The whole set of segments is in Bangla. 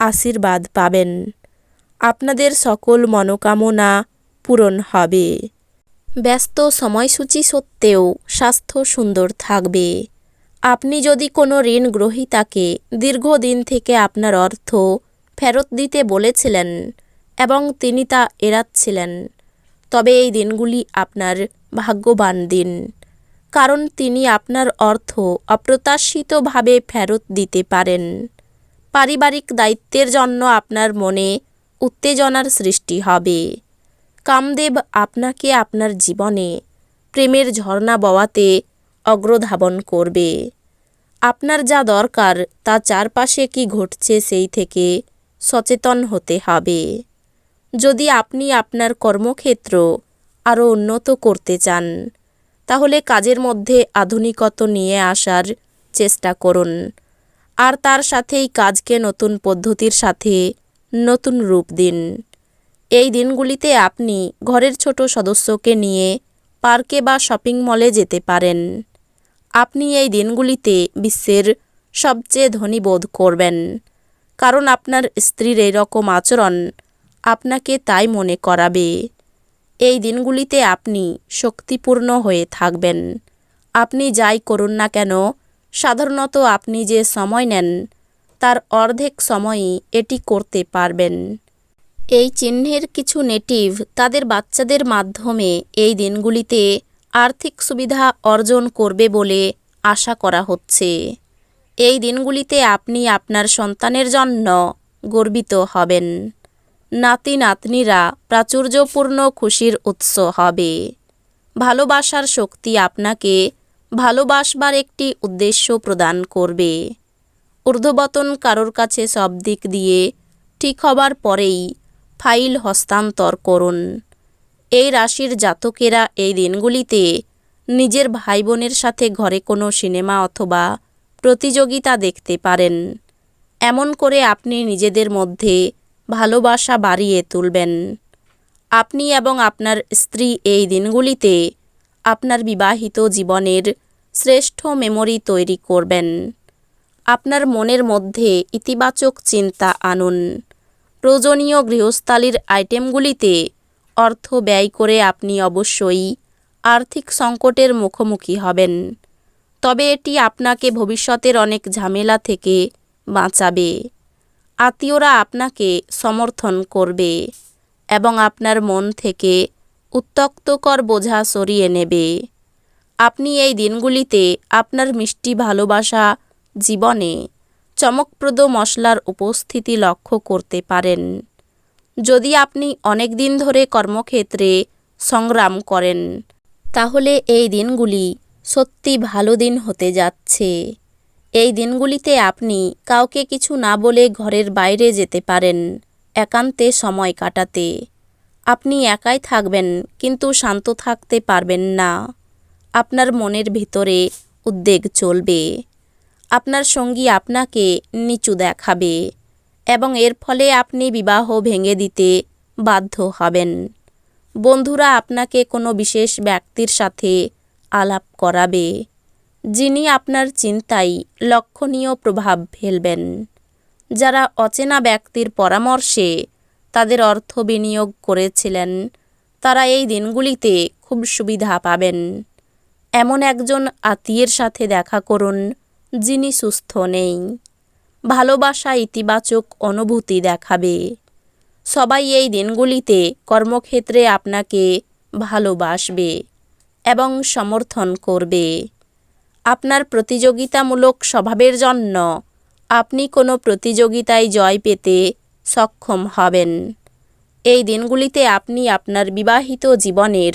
আশীর্বাদ পাবেন। আপনাদের সকল মনোকামনা পূরণ হবে। ব্যস্ত সময়সূচি সত্ত্বেও স্বাস্থ্য সুন্দর থাকবে। আপনি যদি কোনো ঋণ গ্রহীতাকে দীর্ঘদিন থেকে আপনার অর্থ ফেরত দিতে বলেছিলেন এবং তিনি তা এড়াচ্ছিলেন, তবে এই দিনগুলি আপনার ভাগ্যবান দিন, কারণ তিনি আপনার অর্থ অপ্রত্যাশিতভাবে ফেরত দিতে পারেন। পারিবারিক দায়িত্বের জন্য আপনার মনে উত্তেজনার সৃষ্টি হবে। কামদেব আপনাকে আপনার জীবনে প্রেমের ঝর্ণা বওয়াতে অগ্রধাবন করবে। আপনার যা দরকার তা চারপাশে কি ঘটছে সেই থেকে সচেতন হতে হবে। যদি আপনি আপনার কর্মক্ষেত্র আরও উন্নত করতে চান, তাহলে কাজের মধ্যে আধুনিকত নিয়ে আসার চেষ্টা করুন। আর তার সাথেই কাজকে নতুন পদ্ধতির সাথে নতুন রূপ দিন। এই দিনগুলিতে আপনি ঘরের ছোট সদস্যকে নিয়ে পার্কে বা শপিং মলে যেতে পারেন। আপনি এই দিনগুলিতে বিশ্বের সবচেয়ে ধনী বোধ করবেন। কারণ আপনার স্ত্রীর এরকম আচরণ আপনাকে তাই মনে করাবে। এই দিনগুলিতে আপনি শক্তিপূর্ণ হয়ে থাকবেন। আপনি যাই করুন না কেন সাধারণত আপনি যে সময় নেন, তার অর্ধেক সময়ই এটি করতে পারবেন। এই চিহ্নের কিছু নেটিভ তাদের বাচ্চাদের মাধ্যমে এই দিনগুলিতে আর্থিক সুবিধা অর্জন করবে বলে আশা করা হচ্ছে। এই দিনগুলিতে আপনি আপনার সন্তানের জন্য গর্বিত হবেন। নাতি নাতনিরা প্রাচুর্যপূর্ণ খুশির উৎস হবে। ভালোবাসার শক্তি আপনাকে ভালোবাসবার একটি উদ্দেশ্য প্রদান করবে। ঊর্ধ্ববতন কারোর কাছে সব দিক দিয়ে ঠিক হবার পরেই ফাইল হস্তান্তর করুন। এই রাশির জাতকেরা এই দিনগুলিতে নিজের ভাই বোনের সাথে ঘরে কোনো সিনেমা অথবা প্রতিযোগিতা দেখতে পারেন। এমন করে আপনি নিজেদের মধ্যে ভালোবাসা বাড়িয়ে তুলবেন। আপনি এবং আপনার স্ত্রী এই দিনগুলিতে আপনার বিবাহিত জীবনের শ্রেষ্ঠ মেমোরি তৈরি করবেন। আপনার মনের মধ্যে ইতিবাচক চিন্তা আনুন। প্রয়োজনীয় গৃহস্থালির আইটেমগুলিতে অর্থ ব্যয় করে আপনি অবশ্যই আর্থিক সংকটের মুখোমুখি হবেন। তবে এটি আপনাকে ভবিষ্যতের অনেক ঝামেলা থেকে বাঁচাবে। আত্মীয়রা আপনাকে সমর্থন করবে এবং আপনার মন থেকে উত্তক্তকর বোঝা সরিয়ে নেবে। আপনি এই দিনগুলিতে আপনার মিষ্টি ভালোবাসা জীবনে চমকপ্রদ মশলার উপস্থিতি লক্ষ্য করতে পারেন। যদি আপনি অনেক দিন ধরে কর্মক্ষেত্রে সংগ্রাম করেন, তাহলে এই দিনগুলি সত্যি ভালো দিন হতে যাচ্ছে। এই দিনগুলিতে আপনি কাউকে কিছু না বলে ঘরের বাইরে যেতে পারেন, একান্তে সময় কাটাতে। আপনি একাই থাকবেন, কিন্তু শান্ত থাকতে পারবেন না। আপনার মনের ভিতরে উদ্বেগ চলবে। আপনার সঙ্গী আপনাকে নিচু দেখাবে এবং এর ফলে আপনি বিবাহ ভেঙে দিতে বাধ্য হবেন। বন্ধুরা আপনাকে কোনো বিশেষ ব্যক্তির সাথে আলাপ করাবে, যিনি আপনার চিন্তায় লক্ষণীয় প্রভাব ফেলবেন। যারা অচেনা ব্যক্তির পরামর্শে তাদের অর্থ বিনিয়োগ করেছিলেন। তারা এই দিনগুলিতে খুব সুবিধা পাবেন। এমন একজন আত্মীয়ের সাথে দেখা করুন, যিনি সুস্থ নেই। ভালোবাসা ইতিবাচক অনুভূতি দেখাবে। সবাই এই দিনগুলিতে কর্মক্ষেত্রে আপনাকে ভালোবাসবে এবং সমর্থন করবে। আপনার প্রতিযোগিতামূলক স্বভাবের জন্য আপনি কোনো প্রতিযোগিতায় জয় পেতে সক্ষম হবেন। এই দিনগুলিতে আপনি আপনার বিবাহিত জীবনের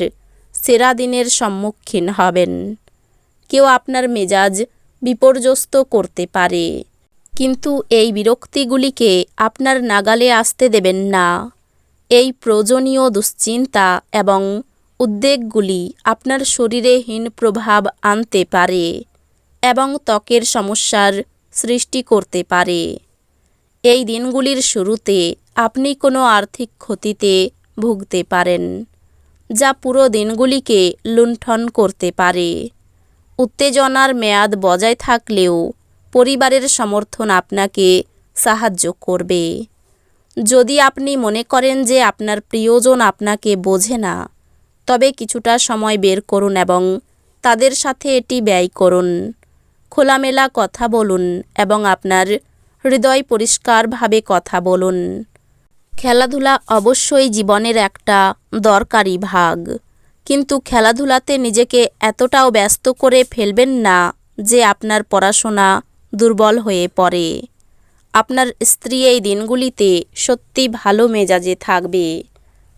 সেরা দিনের সম্মুখীন হবেন। কেউ আপনার মেজাজ বিপর্যস্ত করতে পারে, কিন্তু এই বিরক্তিগুলিকে আপনার নাগালে আসতে দেবেন না। এই প্রয়োজনীয় দুশ্চিন্তা এবং উদ্বেগগুলি আপনার শরীরে হীন প্রভাব আনতে পারে এবং ত্বকের সমস্যার সৃষ্টি করতে পারে। এই দিনগুলির শুরুতে আপনি কোনো আর্থিক ক্ষতিতে ভুগতে পারেন, যা পুরো দিনগুলিকে লুণ্ঠন করতে পারে। উত্তেজনার মেয়াদ বজায় থাকলেও পরিবারের সমর্থন আপনাকে সাহায্য করবে। যদি আপনি মনে করেন যে আপনার প্রিয়জন আপনাকে বোঝে না, তবে কিছুটা সময় বের করুন এবং তাদের সাথে এটি ব্যয় করুন। খোলামেলা কথা বলুন এবং আপনার হৃদয় পরিষ্কারভাবে কথা বলুন। খেলাধুলা অবশ্যই জীবনের একটা দরকারি ভাগ। কিন্তু খেলাধুলাতে নিজেকে এতটাও ব্যস্ত করে ফেলবেন না যে আপনার পড়াশোনা দুর্বল হয়ে পড়ে। আপনার স্ত্রী এই দিনগুলিতে সত্যি ভালো মেজাজে থাকবে।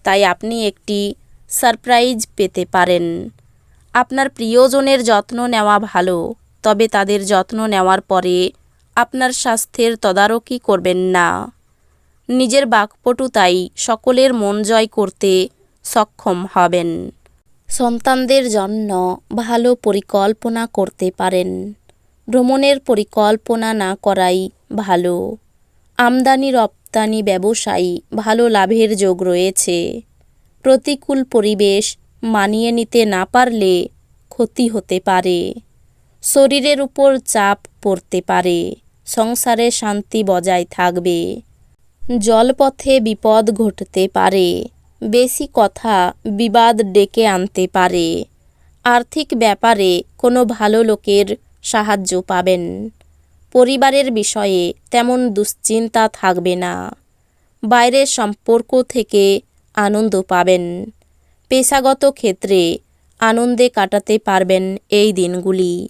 তাই আপনি একটি সারপ্রাইজ পেতে পারেন। আপনার প্রিয়জনের যত্ন নেওয়া ভালো, তবে তাদের যত্ন নেওয়ার পরে আপনার স্বাস্থ্যের তদারকি করবেন না। নিজের বাকপটুতাই সকলের মন জয় করতে সক্ষম হবেন। সন্তানদের জন্য ভালো পরিকল্পনা করতে পারেন। ভ্রমণের পরিকল্পনা না করাই ভালো। আমদানি রপ্তানি ব্যবসায়ী ভালো লাভের যোগ রয়েছে। প্রতিকূল পরিবেশ মানিয়ে নিতে না পারলে ক্ষতি হতে পারে। শরীরের উপর চাপ পড়তে পারে। সংসারে শান্তি বজায় থাকবে। জলপথে বিপদ ঘটতে পারে। বেশি কথা বিবাদ ডেকে আনতে পারে। আর্থিক ব্যাপারে কোনো ভালো লোকের সাহায্য পাবেন। পরিবারের বিষয়ে তেমন দুশ্চিন্তা থাকবে না। বাইরের সম্পর্ক থেকে আনন্দ পাবেন। পেশাগত ক্ষেত্রে আনন্দে কাটাতে পারবেন এই দিনগুলি।